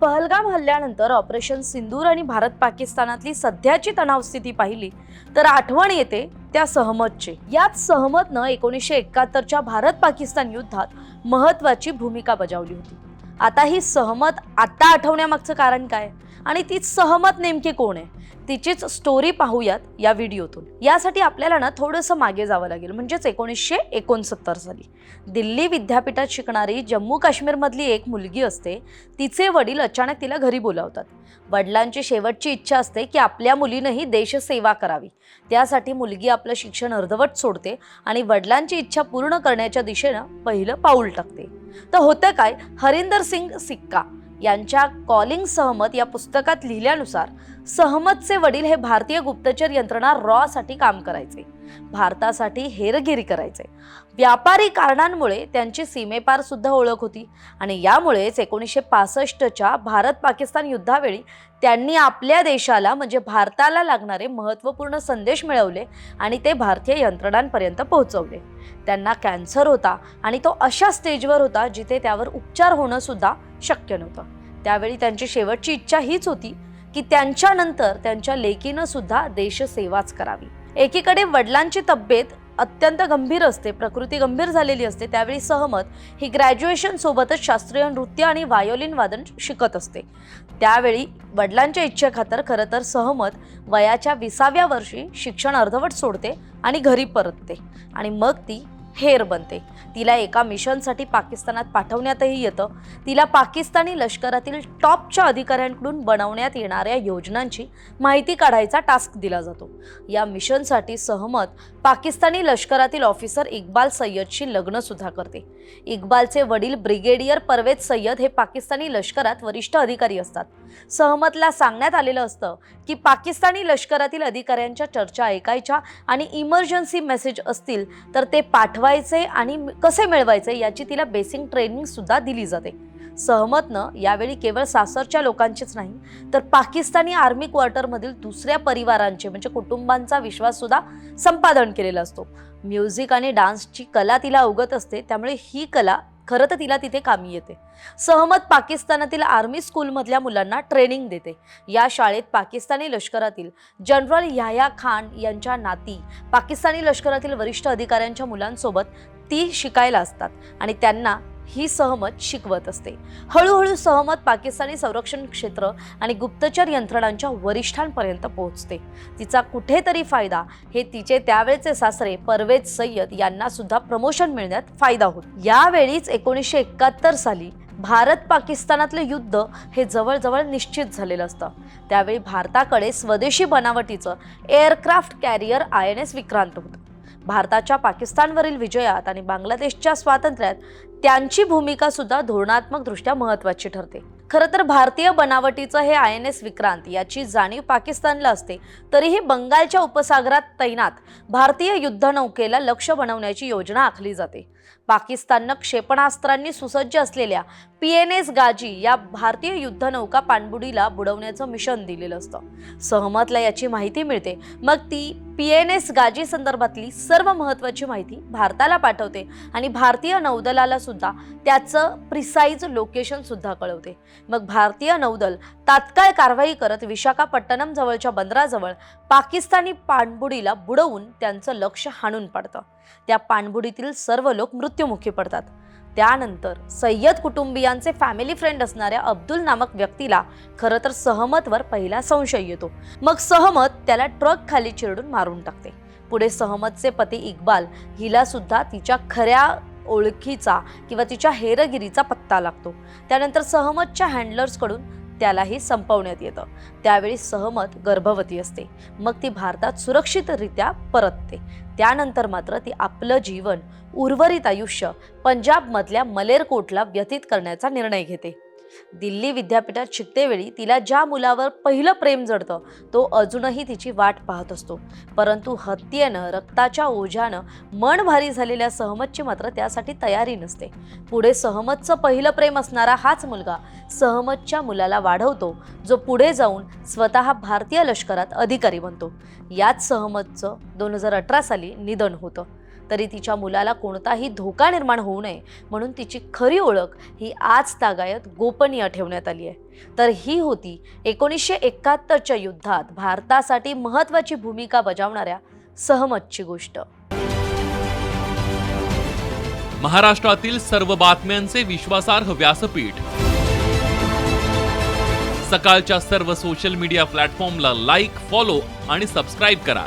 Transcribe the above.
पहलगाम हल्ल्यानंतर ऑपरेशन सिंदूर आणि भारत पाकिस्तानातली सध्याची तणावस्थिती पाहिली तर आठवण येते त्या सहमतची. याच सहमतनं एकोणीसशे एकाहत्तरच्या भारत पाकिस्तान युद्धात महत्वाची भूमिका बजावली होती. आता ही सहमत आता आठवण्यामागचं कारण काय? आणि तीच सहमत नेमकी कोण आहे? तिचीच स्टोरी पाहूयात या व्हिडिओतून. यासाठी आपल्याला ना थोडंसं मागे जावं लागेल. म्हणजेच एकोणीसशे एकोणसत्तर साली. दिल्ली विद्यापीठात शिकणारी जम्मू काश्मीरमधली एक मुलगी असते. तिचे वडील अचानक तिला घरी बोलावतात. वडिलांची शेवटची इच्छा असते की आपल्या मुलीनंही देशसेवा करावी. त्यासाठी मुलगी आपलं शिक्षण अर्धवट सोडते आणि वडिलांची इच्छा पूर्ण करण्याच्या दिशेनं पहिलं पाऊल टाकते. तर होतं काय? हरिंदर सिंग सिक्का. यांच्या कॉलिंग सहमत या पुस्तकात लिहिल्यानुसार सहमतचे वडील हे भारतीय गुप्तचर यंत्रणा रॉ साठी काम करायचे. भारतासाठी हेरगिरी करायचे. व्यापारी कारणांमुळे त्यांची सीमेपार सुद्धा ओळख होती आणि यामुळेच एकोणीसशे पासष्टच्या भारत पाकिस्तान युद्धावेळी त्यांनी आपल्या देशाला म्हणजे भारताला लागणारे महत्त्वपूर्ण संदेश मिळवले आणि ते भारतीय यंत्रणांपर्यंत पोहोचवले. त्यांना कॅन्सर होता आणि तो अशा स्टेजवर होता जिथे त्यावर उपचार होणं सुद्धा शक्य नव्हतं. त्यावेळी त्यांची शेवटची इच्छा हीच होती की त्यांच्यानंतर त्यांच्या लेकीनं सुद्धा देशसेवाच करावी. एकीकडे वडिलांची तब्येत अत्यंत गंभीर असते प्रकृती गंभीर झालेली असते त्यावेळी सहमत ही ग्रॅज्युएशन सोबतच शास्त्रीय नृत्य आणि व्हायोलिन वादन शिकत असते. त्यावेळी वडिलांच्या इच्छेखातर खरं तर सहमत वयाच्या विसाव्या वर्षी शिक्षण अर्धवट सोडते आणि घरी परतते. आणि मग ती हेर बनते. तिला एका मिशनसाठी पाकिस्तानात पाठवण्यातही येतं. तिला पाकिस्तानी लष्करातील टॉपच्या अधिकाऱ्यांकडून बनवण्यात येणाऱ्या योजनांची माहिती काढायचा टास्क दिला जातो. या मिशनसाठी सहमत पाकिस्तानी लष्करातील ऑफिसर इक्बाल सय्यदशी लग्नसुद्धा करते. इक्बालचे वडील ब्रिगेडियर परवेज सय्यद हे पाकिस्तानी लष्करात वरिष्ठ अधिकारी असतात. सहमतला सांगण्यात आलेलं असतं की पाकिस्तानी लष्करातील अधिकाऱ्यांच्या चर्चा ऐकायच्या आणि इमर्जन्सी मेसेज असतील तर ते पाठवा मिळवायचे आणि कसे मिळवायचे याची तिला बेसिक ट्रेनिंग सुद्धा दिली जाते. सहमतनं यावेळी केवळ सासरच्या लोकांचीच नाही तर पाकिस्तानी आर्मी क्वार्टरमधील दुसऱ्या परिवारांचे म्हणजे कुटुंबांचा विश्वास सुद्धा संपादन केलेला असतो. म्युझिक आणि डान्सची कला तिला अवगत असते त्यामुळे ही कला खरं तर तिला तिथे कामी येते. सहमत पाकिस्तानातील आर्मी स्कूलमधल्या मुलांना ट्रेनिंग देते. या शाळेत पाकिस्तानी लष्करातील जनरल याया खान यांच्या नाती पाकिस्तानी लष्करातील वरिष्ठ अधिकाऱ्यांच्या मुलांसोबत ती शिकायला असतात आणि त्यांना ही सहमत शिकवत असते. हळूहळू सहमत पाकिस्तानी संरक्षण क्षेत्र आणि गुप्तचर यंत्रणांच्या वरिष्ठांपर्यंत पोहोचते. तिचा कुठेतरी फायदा हे तिचे त्यावेळचे सासरे परवेज सय्यद यांना सुद्धा प्रमोशन मिळण्यात फायदा होतो. यावेळीच एकोणीसशे एकाहत्तर साली भारत पाकिस्तानातले युद्ध हे जवळजवळ निश्चित झालेलं असतं. त्यावेळी भारताकडे स्वदेशी बनावटीचं aircraft carrier I N S Vikrant होतं. भारताच्या पाकिस्तानवरील विजयात आणि बांगलादेशच्या स्वातंत्र्यात त्यांची भूमिका सुद्धा धोरणात्मकदृष्ट्या महत्त्वाची ठरते. खरं तर भारतीय बनावटीचं हे आय एन एस विक्रांत याची जाणीव पाकिस्तानला असते तरीही बंगालच्या उपसागरात तैनात भारतीय युद्धनौकेला लक्ष बनवण्याची योजना आखली जाते. पाकिस्ताननं क्षेपणास्त्रांनी सुसज्ज असलेल्या पी एन एस गाजी या भारतीय युद्धनौका पाणबुडीला बुडवण्याचं मिशन दिलेलं असतं. सहमतला याची माहिती मिळते. मग ती पी एन एस गाजी संदर्भातली सर्व महत्त्वाची माहिती भारताला पाठवते आणि भारतीय नौदलाला सुद्धा त्याचं प्रिसाईज लोकेशन सुद्धा कळवते. मग भारतीय नौदल तात्काळ कारवाई करत विशाखापट्टणम जवळच्या बंदराजवळ पाकिस्तानी पाणबुडीला बुडवून त्यांचं लक्ष हाणून पाडतं. त्या पाणबुडीतील सर्व लोक मृत्युमुखी पडतात. त्यानंतर सय्यद कुटुंबियांचे फॅमिली फ्रेंड असणाऱ्या अब्दुल नामक व्यक्तीला खरं तर सहमतवर पहिला संशय येतो. मग सहमत त्याला ट्रक खाली चिरडून मारून टाकते. पुढे सहमतचे पती इक्बाल हिला सुद्धा तिच्या खऱ्या ओळखीचा किंवा तिच्या हेरगिरीचा पत्ता लागतो. त्यानंतर सहमतच्या हँडलर्सकडून त्यालाही संपवण्यात येतं. त्यावेळी सहमत गर्भवती असते. मग ती भारतात सुरक्षितरित्या परतते. त्यानंतर मात्र ती आपलं जीवन उर्वरित आयुष्य पंजाबमधल्या मलेरकोटला व्यतीत करण्याचा निर्णय घेते. दिल्ली विद्यापीठात शिकतेवेळी तिला ज्या मुलावर पहिलं प्रेम जडतं तो अजूनही तिची वाट पाहत असतो. परंतु हत्येनं रक्ताच्या ओझ्यानं मन भारी झालेल्या सहमतची मात्र त्यासाठी तयारी नसते. पुढे सहमतचं पहिलं प्रेम असणारा हाच मुलगा सहमतच्या मुलाला वाढवतो जो पुढे जाऊन स्वतः भारतीय लष्करात अधिकारी बनतो. याच सहमतचं दोन हजार अठरा साली निधन होतं. तरी तिच्या मुलाला कोणताही धोका निर्माण होऊ नये म्हणून तिची खरी ओळख ही आज तागायत गोपनीय ठेवण्यात आली आहे. तर ही होती एकोणीसशे एकाहत्तरच्या युद्धात भारतासाठी महत्त्वाची भूमिका बजावणाऱ्या सहमतची गोष्ट. महाराष्ट्रातील सर्व बातम्यांचे विश्वासार्ह व्यासपीठ. सकाळच्या सर्व सोशल मीडिया प्लॅटफॉर्मला लाईक फॉलो आणि सबस्क्राईब करा.